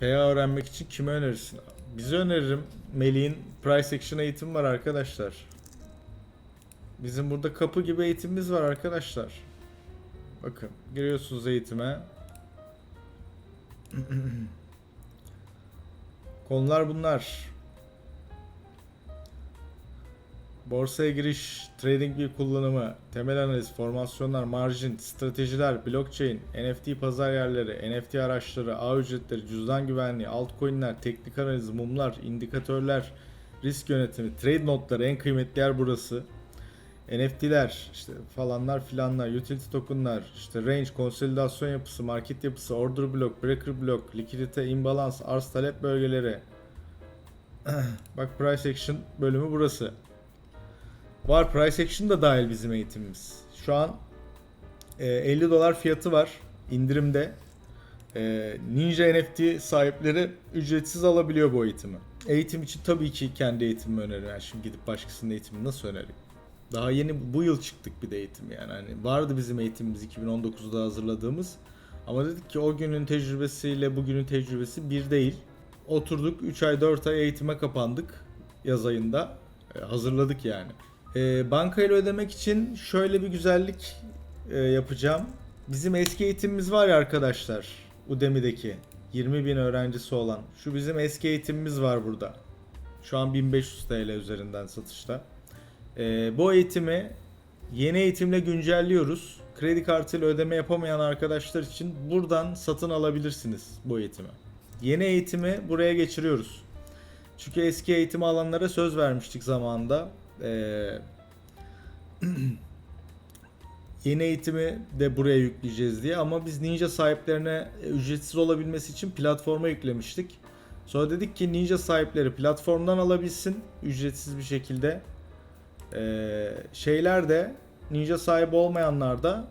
PA öğrenmek için kime önerirsin? Bize öneririm. Melih'in Price Action eğitimi var arkadaşlar. Bizim burada kapı gibi eğitimimiz var arkadaşlar. Bakın giriyorsunuz eğitime. Konular bunlar. Borsaya giriş, trading bir kullanımı, temel analiz, formasyonlar, marjin, stratejiler, blockchain, NFT pazar yerleri, NFT araçları, ağ ücretleri, cüzdan güvenliği, altcoin'ler, teknik analiz, mumlar, indikatörler, risk yönetimi, trade notları en kıymetli yer burası. NFT'ler, işte falanlar filanlar, utility token'lar, işte range, konsolidasyon yapısı, market yapısı, order block, breaker block, likidite, imbalans, arz talep bölgeleri. Bak price action bölümü burası. Var price action da dahil bizim eğitimimiz. Şu an e, 50 dolar fiyatı var indirimde. E, Ninja NFT sahipleri ücretsiz alabiliyor bu eğitimi. Eğitim için tabii ki kendi eğitimimi öneririm. Yani şimdi gidip başkasının eğitimini nasıl önereyim? Daha yeni bu yıl çıktık bir de eğitim yani. Hani vardı bizim eğitimimiz 2019'da hazırladığımız. Ama dedik ki o günün tecrübesiyle bugünün tecrübesi bir değil. Oturduk 3 ay 4 ay eğitime kapandık yaz ayında. E, hazırladık yani. E, bankayla ödemek için şöyle bir güzellik e, yapacağım. Bizim eski eğitimimiz var ya arkadaşlar. Udemy'deki 20 bin öğrencisi olan. Şu bizim eski eğitimimiz var burada. Şu an 1500 TL üzerinden satışta. Ee, bu eğitimi yeni eğitimle güncelliyoruz. Kredi kartıyla ödeme yapamayan arkadaşlar için buradan satın alabilirsiniz bu eğitimi. Yeni eğitimi buraya geçiriyoruz. Çünkü eski eğitimi alanlara söz vermiştik zamanında. Ee, yeni eğitimi de buraya yükleyeceğiz diye ama biz Ninja sahiplerine ücretsiz olabilmesi için platforma yüklemiştik. Sonra dedik ki Ninja sahipleri platformdan alabilsin ücretsiz bir şekilde. Ee, şeyler de Ninja sahibi olmayanlar da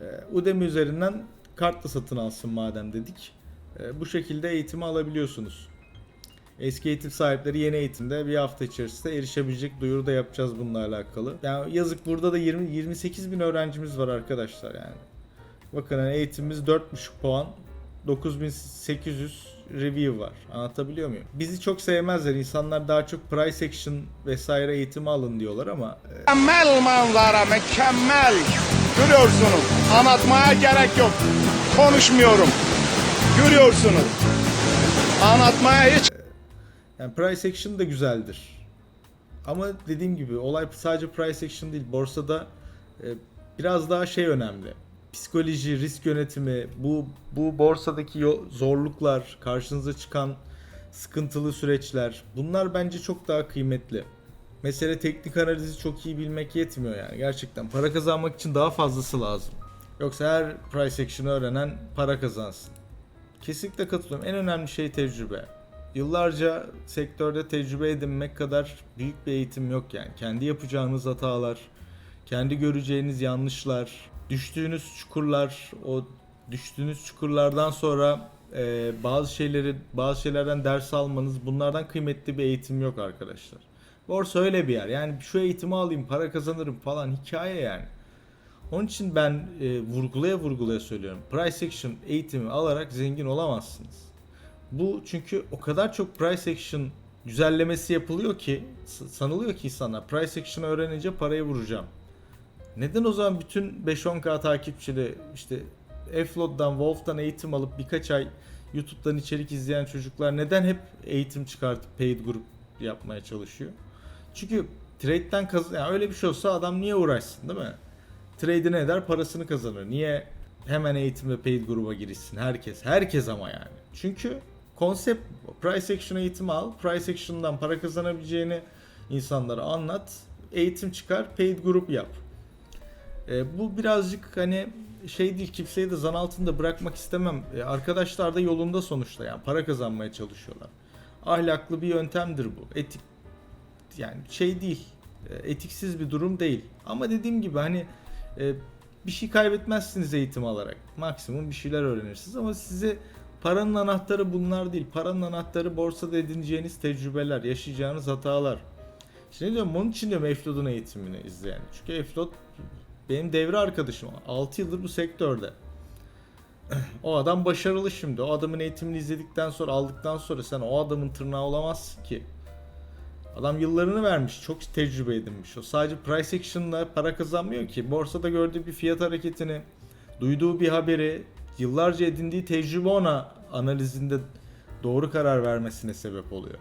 e, Udemy üzerinden kartla satın alsın madem dedik. E, bu şekilde eğitimi alabiliyorsunuz. Eski eğitim sahipleri yeni eğitimde bir hafta içerisinde erişebilecek duyuru da yapacağız bununla alakalı. Yani yazık burada da 20 28 bin öğrencimiz var arkadaşlar yani. Bakın hani eğitimimiz 4.5 puan 9800 review var. Anlatabiliyor muyum? Bizi çok sevmezler. İnsanlar daha çok price action vesaire eğitimi alın diyorlar ama e, Mükemmel manzara, mükemmel. Görüyorsunuz. Anlatmaya gerek yok. Konuşmuyorum. Görüyorsunuz. Anlatmaya hiç yani price action da güzeldir. Ama dediğim gibi olay sadece price action değil. Borsada e, biraz daha şey önemli. Psikoloji, risk yönetimi, bu bu borsadaki zorluklar, karşınıza çıkan sıkıntılı süreçler bunlar bence çok daha kıymetli. Mesele teknik analizi çok iyi bilmek yetmiyor yani. Gerçekten para kazanmak için daha fazlası lazım. Yoksa her price action'ı öğrenen para kazansın. Kesinlikle katılıyorum. En önemli şey tecrübe. Yıllarca sektörde tecrübe edinmek kadar büyük bir eğitim yok yani. Kendi yapacağınız hatalar, kendi göreceğiniz yanlışlar, düştüğünüz çukurlar, o düştüğünüz çukurlardan sonra e, bazı şeyleri, bazı şeylerden ders almanız, bunlardan kıymetli bir eğitim yok arkadaşlar. Borsa öyle bir yer. Yani şu eğitimi alayım, para kazanırım falan hikaye yani. Onun için ben e, vurgulaya vurgulaya söylüyorum. Price action eğitimi alarak zengin olamazsınız. Bu çünkü o kadar çok price action güzellemesi yapılıyor ki sanılıyor ki insanlar price action'ı öğrenince parayı vuracağım. Neden o zaman bütün 5-10k takipçili işte Float'dan, Wolf'tan eğitim alıp birkaç ay YouTube'dan içerik izleyen çocuklar neden hep eğitim çıkartıp paid grup yapmaya çalışıyor? Çünkü trade'den kaz yani öyle bir şey olsa adam niye uğraşsın değil mi? Trade'i ne eder? Parasını kazanır. Niye hemen eğitim ve paid gruba girişsin? Herkes. Herkes ama yani. Çünkü konsept price action eğitimi al. Price action'dan para kazanabileceğini insanlara anlat. Eğitim çıkar. Paid grup yap. E, bu birazcık hani şey değil kimseyi de zan altında bırakmak istemem. E, arkadaşlar da yolunda sonuçta yani para kazanmaya çalışıyorlar. Ahlaklı bir yöntemdir bu. Etik yani şey değil. e, Etiksiz bir durum değil. Ama dediğim gibi hani e, bir şey kaybetmezsiniz eğitim alarak. Maksimum bir şeyler öğrenirsiniz ama size paranın anahtarı bunlar değil. Paranın anahtarı borsada edineceğiniz tecrübeler, yaşayacağınız hatalar. Ne diyorum onun için diyorum Eflod'un eğitimini izleyen. Çünkü Eflod benim devre arkadaşım. 6 yıldır bu sektörde. o adam başarılı şimdi. O adamın eğitimini izledikten sonra aldıktan sonra sen o adamın tırnağı olamazsın ki. Adam yıllarını vermiş. Çok tecrübe edinmiş. O sadece price action'la para kazanmıyor ki. Borsada gördüğü bir fiyat hareketini, duyduğu bir haberi, yıllarca edindiği tecrübe ona analizinde doğru karar vermesine sebep oluyor.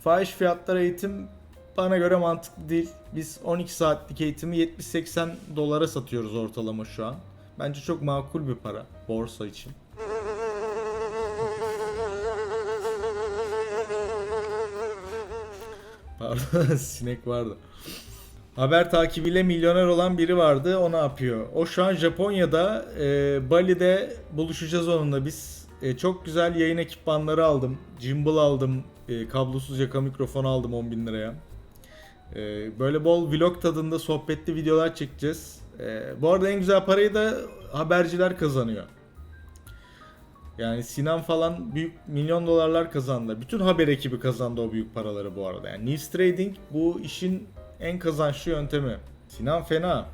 Fahiş fiyatlar eğitim bana göre mantıklı değil. Biz 12 saatlik eğitimi 70-80 dolara satıyoruz ortalama şu an. Bence çok makul bir para borsa için. Pardon sinek vardı. Haber takibiyle milyoner olan biri vardı. O ne yapıyor? O şu an Japonya'da e, Bali'de buluşacağız onunla biz. E, çok güzel yayın ekipmanları aldım. Gimbal aldım. E, kablosuz yaka mikrofon aldım 10 bin liraya. E, böyle bol vlog tadında sohbetli videolar çekeceğiz. E, bu arada en güzel parayı da haberciler kazanıyor. Yani Sinan falan büyük milyon dolarlar kazandı. Bütün haber ekibi kazandı o büyük paraları bu arada. Yani News Trading bu işin en kazançlı yöntemi. Sinan fena.